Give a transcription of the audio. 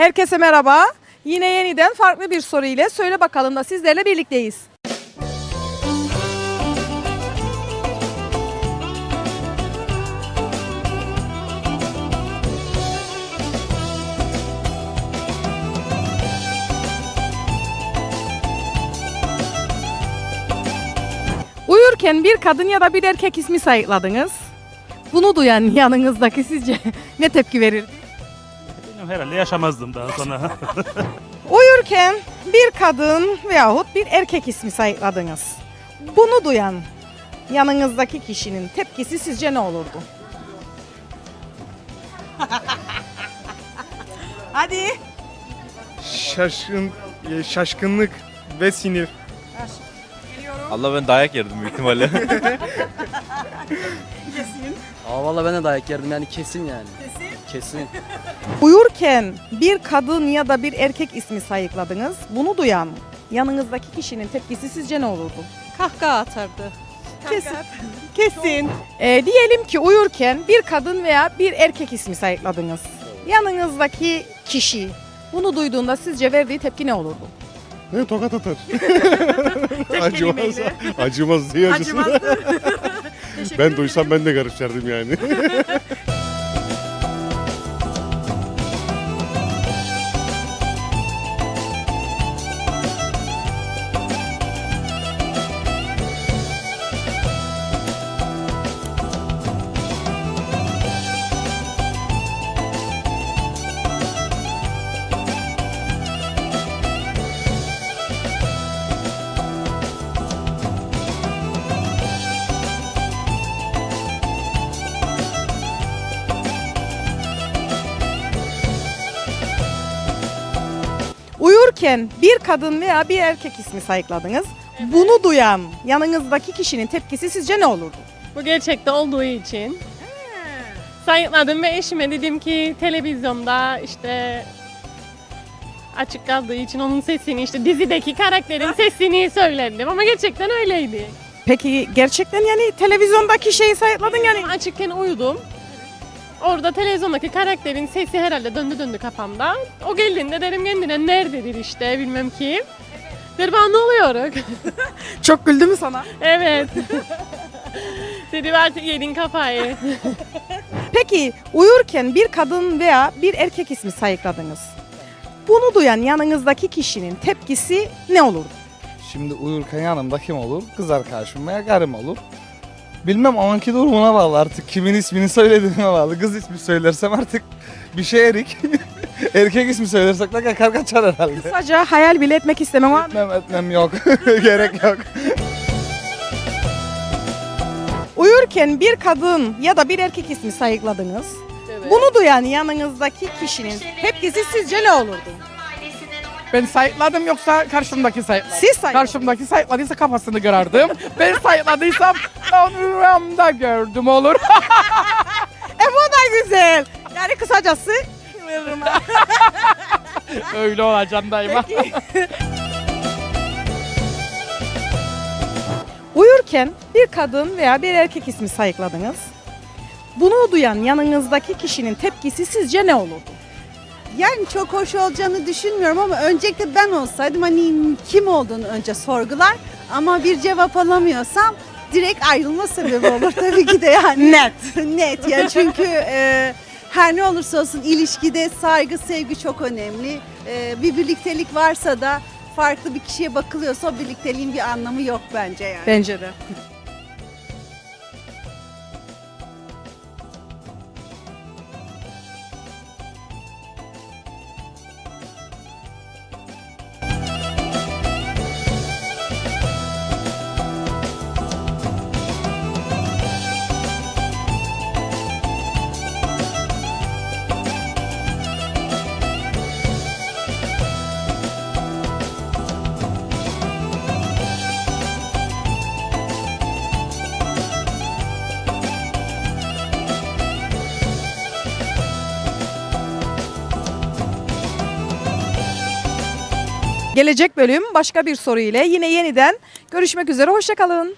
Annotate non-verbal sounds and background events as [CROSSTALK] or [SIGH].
Herkese merhaba. Yine yeniden farklı bir soru ile Söyle Bakalım da sizlerle birlikteyiz. Uyurken bir kadın ya da bir erkek ismi sayıkladınız. Bunu duyan yanınızdaki sizce [LAUGHS] ne tepki verirdi? Herhalde yaşamazdım daha sonra. [LAUGHS] Uyurken bir kadın veyahut bir erkek ismi sayıkladınız. Bunu duyan yanınızdaki kişinin tepkisi sizce ne olurdu? [LAUGHS] Hadi. Şaşkın, e, şaşkınlık ve sinir. Allah ben dayak yerdim büyük ihtimalle. [LAUGHS] Aa valla ben de dayak yerdim yani kesin yani. Kesin? Uyurken bir kadın ya da bir erkek ismi sayıkladınız. Bunu duyan yanınızdaki kişinin tepkisi sizce ne olurdu? Kahkaha atardı. Kesin. Kesin. Ee, diyelim ki uyurken bir kadın veya bir erkek ismi sayıkladınız. Yanınızdaki kişi bunu duyduğunda sizce verdiği tepki ne olurdu? Ne tokat atar. [LAUGHS] Acımaz. Acımaz diye acısın. [LAUGHS] ben duysam ben de karışırdım yani. [LAUGHS] Uyurken bir kadın veya bir erkek ismi sayıkladınız. Bunu duyan yanınızdaki kişinin tepkisi sizce ne olurdu? Bu gerçekte olduğu için. Sayıkladım ve eşime dedim ki televizyonda işte açık kaldığı için onun sesini işte dizideki karakterin sesini söyledim ama gerçekten öyleydi. Peki gerçekten yani televizyondaki şeyi sayıkladın yani. Açıkken uyudum. Orada televizyondaki karakterin sesi herhalde döndü döndü kafamda. O geldiğinde derim kendine nerededir işte bilmem kim. Dedim "Aa, ne oluyor? [LAUGHS] Çok güldü mü sana? evet. [LAUGHS] dedim artık yedin kafayı. [LAUGHS] Peki uyurken bir kadın veya bir erkek ismi sayıkladınız. Bunu duyan yanınızdaki kişinin tepkisi ne olurdu? Şimdi uyurken yanımda kim olur? Kız arkadaşım veya karım olur. Bilmem o anki durumuna bağlı artık. Kimin ismini söylediğime bağlı. Kız ismi söylersem artık bir şey erik. [LAUGHS] Erkek ismi söylersek de kakar kaçar herhalde. Kısaca hayal bile etmek istemem mı? Etmem etmem yok. [LAUGHS] Gerek yok. Uyurken bir kadın ya da bir erkek ismi sayıkladınız. Bunu duyan yanınızdaki kişinin tepkisi sizce ne olurdu? Ben sayıkladım yoksa karşımdaki sayıkladı. Siz sayıkladınız. Karşımdaki sayıkladıysa kafasını kırardım. ben sayıkladıysam onu rüyamda gördüm olur. [LAUGHS] E bu da güzel. Yani kısacası [LAUGHS] Öyle olacağım daima. [LAUGHS] Uyurken bir kadın veya bir erkek ismi sayıkladınız. Bunu duyan yanınızdaki kişinin tepkisi sizce ne olurdu? Yani çok hoş olacağını düşünmüyorum ama öncelikle ben olsaydım hani kim olduğunu önce sorgular ama bir cevap alamıyorsam direkt ayrılma sebebi olur [LAUGHS] tabii ki de yani. Net. [LAUGHS] Net yani çünkü e, her ne olursa olsun ilişkide saygı, sevgi çok önemli. E, bir birliktelik varsa da farklı bir kişiye bakılıyorsa o birlikteliğin bir anlamı yok bence yani. Bence de. Gelecek bölüm başka bir soru ile yine yeniden görüşmek üzere. Hoşçakalın.